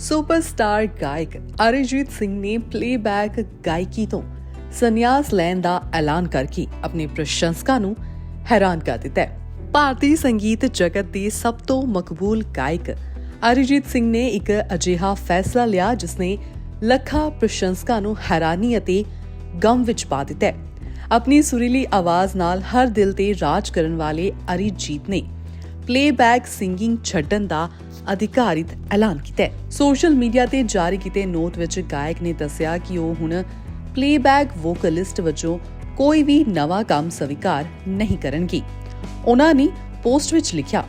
Superstar ਗਾਇਕ ਅਰਿਜੀਤ ਸਿੰਘ ਨੇ playback ਗਾਇਕੀ ਤੋਂ ਸੰਨਿਆਸ ਲੈਣ ਦਾ ਐਲਾਨ ਕਰਕੇ ਆਪਣੇ ਪ੍ਰਸ਼ੰਸਕਾਂ ਨੂੰ ਹੈਰਾਨ ਕਰ ਦਿੱਤਾ ਹੈ। ਭਾਰਤੀ ਸੰਗੀਤ ਜਗਤ ਦੇ ਸਭ ਤੋਂ ਮਕਬੂਲ ਗਾਇਕ ਅਰਿਜੀਤ ਸਿੰਘ ਨੇ ਇੱਕ ਅਜਿਹਾ ਫੈਸਲਾ ਲਿਆ ਜਿਸ ਨੇ ਲੱਖਾਂ ਪ੍ਰਸ਼ੰਸਕਾਂ ਨੂੰ ਹੈਰਾਨੀ ਅਤੇ ਗਮ ਵਿੱਚ ਪਾ ਦਿੱਤਾ ਆਪਣੀ ਸੁਰੀਲੀ ਆਵਾਜ਼ ਨਾਲ ਹਰ ਦਿਲ ਤੇ ਰਾਜ ਕਰਨ ਵਾਲੇ ਅਰਿਜੀਤ ਨੇ ਪਲੇਬੈਕ ਸਿੰਗਿੰਗ ਛੱਡਣ ਦਾ ਅਧਿਕਾਰਿਤ ਐਲਾਨ ਕੀਤਾ ਹੈ। ਸੋਸ਼ਲ ਮੀਡੀਆ ਤੇ ਜਾਰੀ ਕੀਤੇ ਨੋਟ ਵਿੱਚ ਗਾਇਕ ਨੇ ਦੱਸਿਆ ਕਿ ਉਹ ਹੁਣ ਪਲੇਬੈਕ ਵੋਕਲਿਸਟ ਵਜੋਂ ਕੋਈ ਵੀ ਨਵਾਂ ਕੰਮ ਸਵੀਕਾਰ ਨਹੀਂ ਕਰਨਗੇ। ਉਹਨਾਂ ਨੇ ਪੋਸਟ ਵਿੱਚ ਲਿਖਿਆ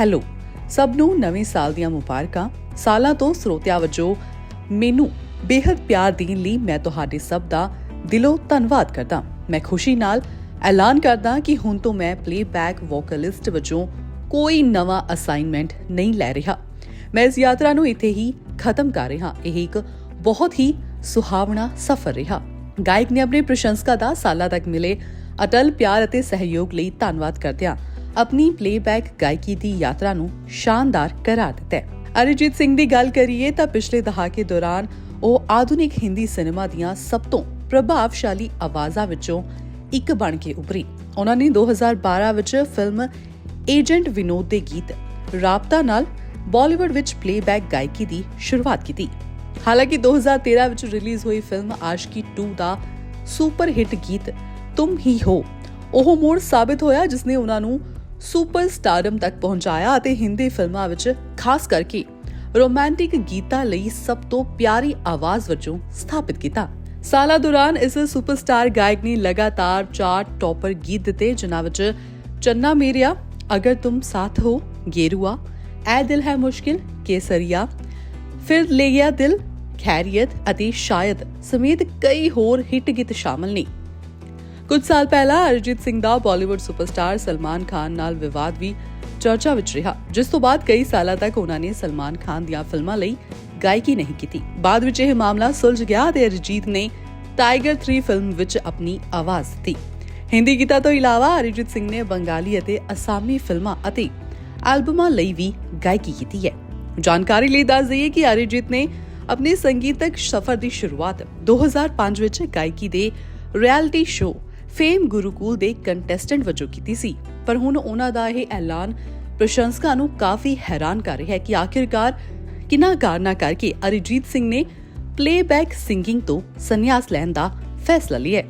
ਹੈਲੋ ਸਭ ਨੂੰ ਨਵੇਂ ਸਾਲ ਦੀਆਂ ਮੁਬਾਰਕਾਂ। ਸਾਲਾਂ ਤੋਂ ਸਰੋਤਿਆਂ ਵਜੋਂ ਮੈਨੂੰ ਬੇहद ਪਿਆਰ ਦੇਣ ਲਈ ਮੈਂ ਤੁਹਾਡੇ ਸਭ ਦਾ ਦਿਲੋਂ ਧੰਨਵਾਦ ਕਰਦਾ। ਮੈਂ ਖੁਸ਼ੀ ਨਾਲ ਐਲਾਨ ਕਰਦਾ ਕਿ ਹੁਣ ਤੋਂ ਮੈਂ ਪਲੇਬੈਕ ਵੋਕਲਿਸਟ ਵਜੋਂ ਕੋਈ ਨਵਾਂ ਅਸਾਈਨਮੈਂਟ ਨਹੀਂ ਲੈ ਰਿਹਾ। ਮੈਂ ਇਸ ਯਾਤਰਾ ਨੂੰ ਇੱਥੇ ਹੀ ਖਤਮ ਕਰ ਰਿਹਾ। ਇਹ ਇੱਕ ਬਹੁਤ ਹੀ ਸੁਹਾਵਣਾ ਸਫ਼ਰ ਰਿਹਾ। ਗਾਇਕ ਨੇ ਆਪਣੇ ਪ੍ਰਸ਼ੰਸਕਾਂ ਦਾ ਸਾਲਾਂ ਤੱਕ ਮਿਲੇ ਅਟਲ ਪਿਆਰ ਅਤੇ ਸਹਿਯੋਗ ਲਈ ਧੰਨਵਾਦ ਕਰਦਿਆਂ ਆਪਣੀ ਪਲੇਬੈਕ ਗਾਇਕੀ ਦੀ ਯਾਤਰਾ ਨੂੰ ਸ਼ਾਨਦਾਰ ਕਰਾਰ ਦਿੱਤਾ ਹੈ। ਅਰਿਜੀਤ ਸਿੰਘ ਦੀ ਗੱਲ ਕਰੀਏ ਤਾਂ ਪਿਛਲੇ ਦਹਾਕੇ ਦੌਰਾਨ ਉਹ ਆਧੁਨਿਕ ਹਿੰਦੀ ਸਿਨੇਮਾ ਦੀਆਂ ਸਭ ਤੋਂ ਪ੍ਰਭਾਵਸ਼ਾਲੀ ਆਵਾਜ਼ਾਂ ਵਿੱਚੋਂ ਇੱਕ ਬਣ ਕੇ ਉੱਭਰੀ। ਉਹਨਾਂ ਨੇ 2012 ਵਿੱਚ ਫਿਲਮ ਏਜੰਟ ਵਿਨੋਦ ਦੇ ਗੀਤ ਰਾਬਤਾ ਨਾਲ ਬਾਲੀਵੁੱਡ ਵਿੱਚ ਪਲੇਬੈਕ ਗਾਇਕੀ ਦੀ ਸ਼ੁਰੂਆਤ ਕੀਤੀ। ਹਾਲਾਂਕਿ 2013 ਵਿੱਚ ਰਿਲੀਜ਼ ਹੋਈ ਫਿਲਮ ਆਸ਼ਕੀ 2 ਦਾ ਸੁਪਰ ਹਿੱਟ ਗੀਤ ਤੁਮ ਹੀ ਹੋ ਉਹ ਮੋੜ ਸਾਬਿਤ ਹੋਇਆ ਜਿਸ ਨੇ ਉਹਨਾਂ ਨੂੰ ਸੁਪਰ ਸਟਾਰਡਮ ਤੱਕ ਪਹੁੰਚਾਇਆ ਅਤੇ ਹਿੰਦੀ ਫਿਲਮਾਂ ਵਿੱਚ ਖਾਸ ਕਰਕੇ ਰੋਮਾਂਟਿਕ ਗੀਤਾਂ ਲਈ ਸਭ ਤੋਂ ਪਿਆਰੀ ਆਵਾਜ਼ ਵਜੋਂ ਸਥਾਪਿਤ ਕੀਤਾ। ਸਾਲਾਂ ਦੌਰਾਨ ਇਸ ਸੁਪਰਸਟਾਰ ਗਾਇਕ ਨੇ ਲਗਾਤਾਰ ਚਾਰ ਟੌਪਰ ਗੀਤ ਦਿੱਤੇ, ਜਿਨ੍ਹਾਂ ਵਿੱਚ ਚੰਨਾ ਮੇਰਿਆ, ਅਗਰ ਤੁਮ ਸਾਥ ਹੋ, ਗੇਰੂਆ, ਐ ਦਿਲ ਹੈ ਮੁਸ਼ਕਿਲ, ਕੇਸਰੀਆ, ਫਿਰ ਲੈ ਗਿਆ ਦਿਲ, ਖੈਰੀਅਤ ਅਤੇ ਸ਼ਾਇਦ ਸਮੇਤ ਕਈ ਹੋਰ ਹਿੱਟ ਗੀਤ ਸ਼ਾਮਲ ਨੇ। ਕੁਝ ਸਾਲ ਪਹਿਲਾਂ ਅਰਜੀਤ ਸਿੰਘ ਦਾ ਬਾਲੀਵੁੱਡ ਸੁਪਰਸਟਾਰ ਸਲਮਾਨ ਖਾਨ ਨਾਲ ਵਿਵਾਦ ਵੀ ਚਰਚਾ ਵਿੱਚ ਰਿਹਾ, ਜਿਸ ਤੋਂ ਬਾਅਦ ਕਈ ਸਾਲਾਂ ਤੱਕ ਉਹਨਾਂ ਨੇ ਸਲਮਾਨ ਖਾਨ ਦੀਆਂ ਫਿਲਮਾਂ ਲਈ ਗਾਇਕੀ ਨਹੀਂ ਕੀਤੀ। ਬਾਅਦ ਵਿੱਚ ਇਹ ਮਾਮਲਾ ਸੁਲਝ ਗਿਆ ਤੇ ਅਰਿਜੀਤ ਨੇ ਟਾਈਗਰ 3 ਫਿਲਮ ਵਿੱਚ ਆਪਣੀ ਆਵਾਜ਼ ਦਿੱਤੀ। ਹਿੰਦੀ ਗੀਤਾਂ ਤੋਂ ਇਲਾਵਾ ਅਰਿਜੀਤ ਸਿੰਘ ਨੇ ਬੰਗਾਲੀ ਅਤੇ ਅਸਾਮੀ ਫਿਲਮਾਂ ਅਤੇ ਐਲਬਮਾਂ ਲਈ ਵੀ ਗਾਇਕੀ ਕੀਤੀ ਹੈ। ਜਾਣਕਾਰੀ ਲਈ ਦੱਸ ਦਈਏ ਕਿ ਅਰਿਜੀਤ ਨੇ ਆਪਣੇ ਸੰਗੀਤਕ ਸਫ਼ਰ ਦੀ ਸ਼ੁਰੂਆਤ 2005 ਵਿੱਚ ਗਾਇਕੀ ਦੇ ਰਿਐਲਿਟੀ ਸ਼ੋਅ ਫੇਮ ਗੁਰੂਕੁਲ ਦੇ ਕੰਟੈਸਟੈਂਟ ਵਜੋਂ ਕੀਤੀ ਸੀ। ਪਰ ਹੁਣ ਉਹਨਾਂ ਦਾ ਇਹ ਐਲਾਨ ਪ੍ਰਸ਼ੰਸਕਾਂ ਨੂੰ ਕਾਫੀ ਹੈਰਾਨ ਕਰ ਰਿਹਾ ਹੈ ਕਿ ਆਖਿਰਕਾਰ ਕਿੰਨਾ ਕਾਰਨਾ ਕਰਕੇ ਅਰਿਜੀਤ ਸਿੰਘ ਨੇ ਪਲੇਬੈਕ ਸਿੰਗਿੰਗ ਤੋਂ ਸੰਨਿਆਸ ਲੈਣ ਦਾ ਫੈਸਲਾ ਲਿਆ